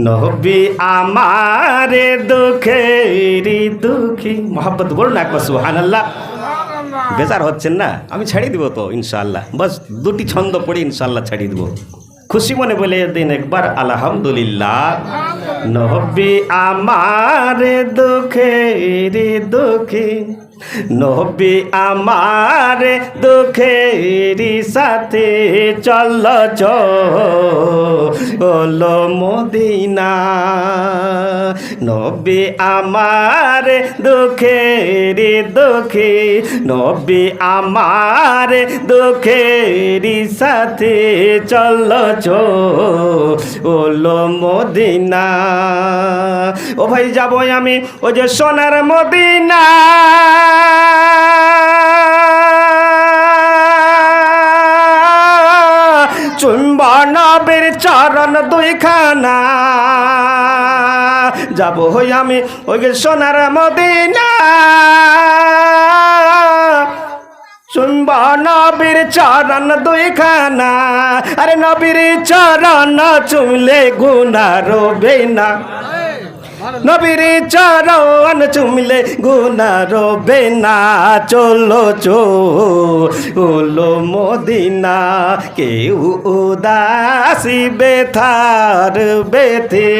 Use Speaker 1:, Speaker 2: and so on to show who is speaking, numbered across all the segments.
Speaker 1: নবী আমারে দুঃখেরি দুঃখী। মোহাম্মত বলুন না একবার সুহান আল্লাহ বেজার হচ্ছেন না? আমি ছাড়িয়ে দিব তো ইনশাআল্লাহ। বাস দুটি ছন্দ পড়ে ইনশাআল্লাহ ছাড়িয়ে দিব। খুশি মনে বলে দিন একবার আলহামদুলিল্লাহ। নবী আমারে দুঃখেরি দুঃখী। নবী আমার দুঃখেরি সাথে চল চলো মদিনা। নবী আমার দুঃখেরি দুঃখী, নবী আমার দুঃখেরি সাথে চল চলো মদিনা। ও ভাই যাব আমি, ওই যে সোনার মদিনা। চুম্বনবের চরণ দুইখানা। যাব হই আমি ওই সোনার মদিনা। শুনব নবীর চরণ দুইখানা। আরে নবীর চরণ চুমলে গুনা রবে না নবীর চরণ চুমলে গুনা রবে না চলো চলো মদিনা, কেউ উদাসী বেথার বেথে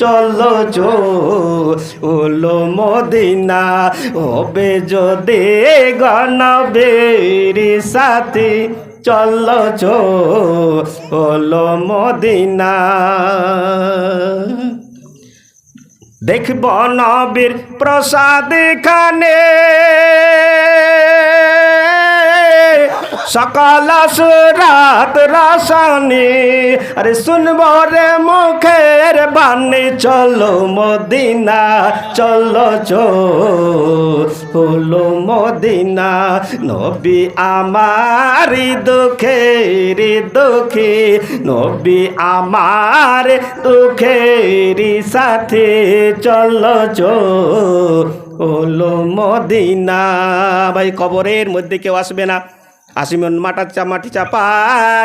Speaker 1: চলো চলো মদিনা, হবে যদি গণবের সাথে চলো চলো মদিনা। দেখব নবীর প্রসাদ খানে সকাল সুরাত রসানি। আরে শুনব রে মুখের বাণী, চলো মদিনা, চলো চো হলো মদিনা, নবী আমারি দুঃখের দুঃখী। নবী আমার দুঃখের সাথে, চলো চো হলো মদিনা। ভাই, কবরের মধ্যে কেউ আসবে না। আসিমন মাটা চা মাটি চাপা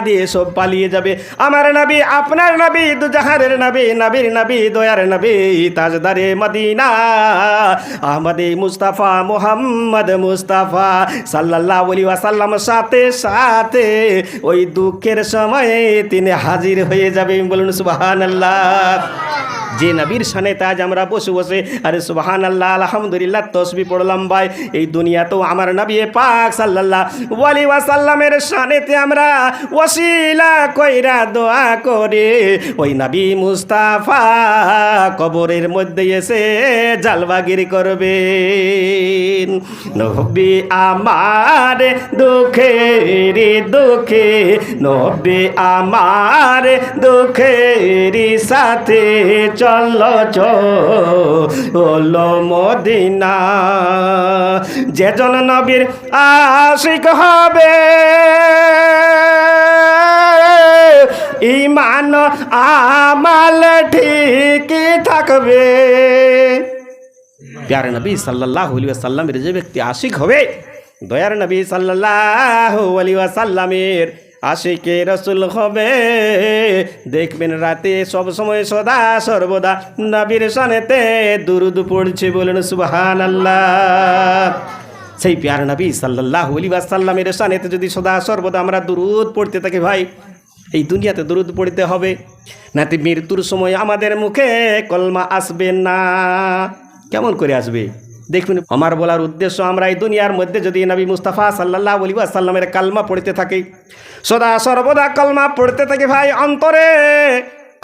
Speaker 1: দিয়ে সব পালিয়ে যাবে। আমার নবী, আপনার নবী, দুজাহারের নবী, নবীর নবী, দয়ার নবী, তাজদারে মদিনা। আহমদে মুস্তাফা, মোহাম্মদ মুস্তাফা সাল্লাল্লাহু আলাইহি ওয়াসাল্লাম সাথে সাথে ওই দুঃখের সময়ে তিনি হাজির হয়ে যাবে। বলুন, সুবহানাল্লাহ। যে নবীর সানে তাজ আমরা বসে বসে আরে সুবাহান আল্লাহ আলহামদুলিল্লাহ, তসবি পড়লাম ভাই। এই দুনিয়া তো আমার নবী পাক সাল্লাল্লাহ ওয়ালি ওয়াসাল্লামের সানেতে আমরা ওসিলা কইরা দোয়া করে। ওই নবী মুস্তাফা কবরের মধ্যে এসে জালবাগিরি করবে নবী আমার দুঃখে দুঃখের দুঃখে, নবী আমার দুঃখের সাথে চল চলো মদিনা। যেজন নবীর আশিক হবে ইমান আমাল ঠিক থাকবে। প্যারে নবী সাল্লাহ সাল্লামের যে ব্যক্তি আশিক হবে, দয়ার নবী সাল্লাহ সাল্লামের আশিকে রসুল হবে। দেখবেন রাতে সব সময় সদা সর্বদা নবীর সানেতে দুরুদ পড়ছে বলেন সুবহান আল্লাহ সেই প্যার নবী সাল্লাহ আলী সাল্লামের সানেতে যদি সদা সর্বদা আমরা দুরুদ পড়তে থাকি ভাই, এই দুনিয়াতে দুরুদ পড়তে হবে। নাতে মৃত্যুর সময় আমাদের মুখে কলমা আসবে না। কেমন করে আসবে? দেখবেন, আমার বলার উদ্দেশ্য আমরা এই দুনিয়ার মধ্যে যদি নবী মুস্তাফা সাল্লাহ আলী সাল্লামের কালমা পড়তে থাকি, সদা সর্বদা কলমা পড়তে থাকি ভাই অন্তরে।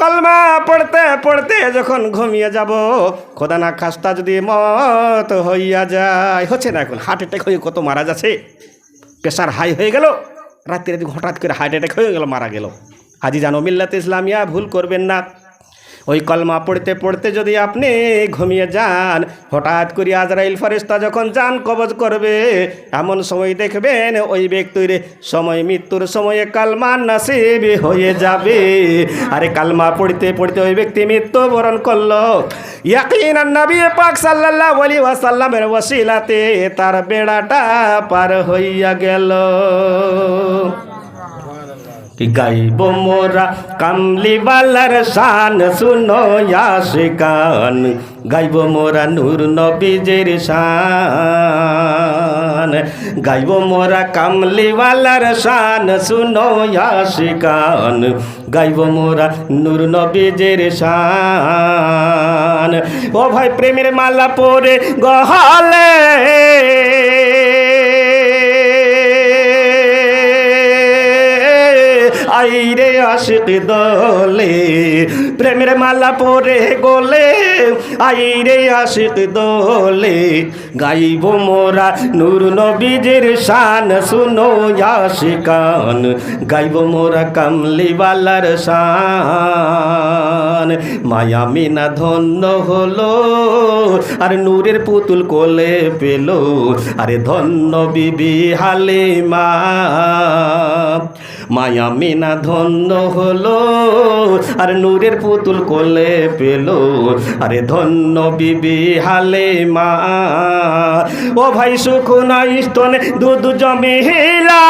Speaker 1: কলমা পড়তে পড়তে যখন ঘুমিয়ে যাব, খোদা না খাস্তা যদি মত হইয়া যায়। হচ্ছে না এখন হার্ট অ্যাটাক হয়ে কত মারা যাচ্ছে? প্রেশার হাই হয়ে গেল রাত্রে হঠাৎ করে হার্ট অ্যাটাক হয়ে গেল, মারা গেল। আজি জানো মিল্লাতে ইসলামিয়া, ভুল করবেন না। ওই কলমা পড়তে পড়তে যদি আপনি ঘুমিয়ে যান, হঠাৎ করে আজরাইল ফেরেশতা যখন যান কবজ করবে, এমন সময় দেখবেন ওই ব্যক্তির সময়, মৃত্যুর সময়ে কালমা নাসিব হয়ে যাবে। আরে কালমা পড়তে পড়তে ওই ব্যক্তি মৃত্যুবরণ করল। ইয়াকিন নবী পাক সাল্লাল্লাহু তার বেড়াটা পার হইয়া গেল। গাইব মোরা কামলিওয়ালার শান, শুনো আশিকান গাইব মোরা নূর নবীজের শান। গাইব মোরা কামলিওয়ালার শান, শুনো আশিকান গাইব মোরা নূর নবীজের শান। ও ভাই প্রেমের মালা পরে গহালে আইরে আশিক দলে, প্রেমের মালা পরে গোলে, আইরে আশিক দলে। গাইব মোরা নূর নবীজের শান, শুনো আশিকান। গাইব মোরা কামলিওয়ালার শান। মায়া মিনা ধন্য হলো। আর নূরের পুতুল কোলে পেল। আরে ধন্য বিবি হালিমা। মায়া মিনা ধন্য হলো। আর নূরের পুতুল কোলে পেল। আরে ধন্য বিবি হালে মা ও ভাই সুখ নাই স্তনে দুধ জমিলা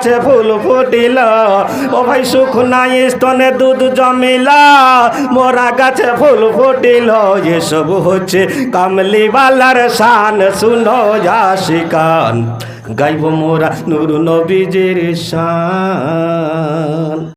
Speaker 1: গাছে ফুল ফুটিল। ও ভাই সুখ নাই স্তনে দুধ জমিলা। মোরা গাছে ফুল ফুটিল। এসব হচ্ছে কামলিওয়ালার শান। শুনো আশিকান গাইব মোরা নুর নবীজের শান।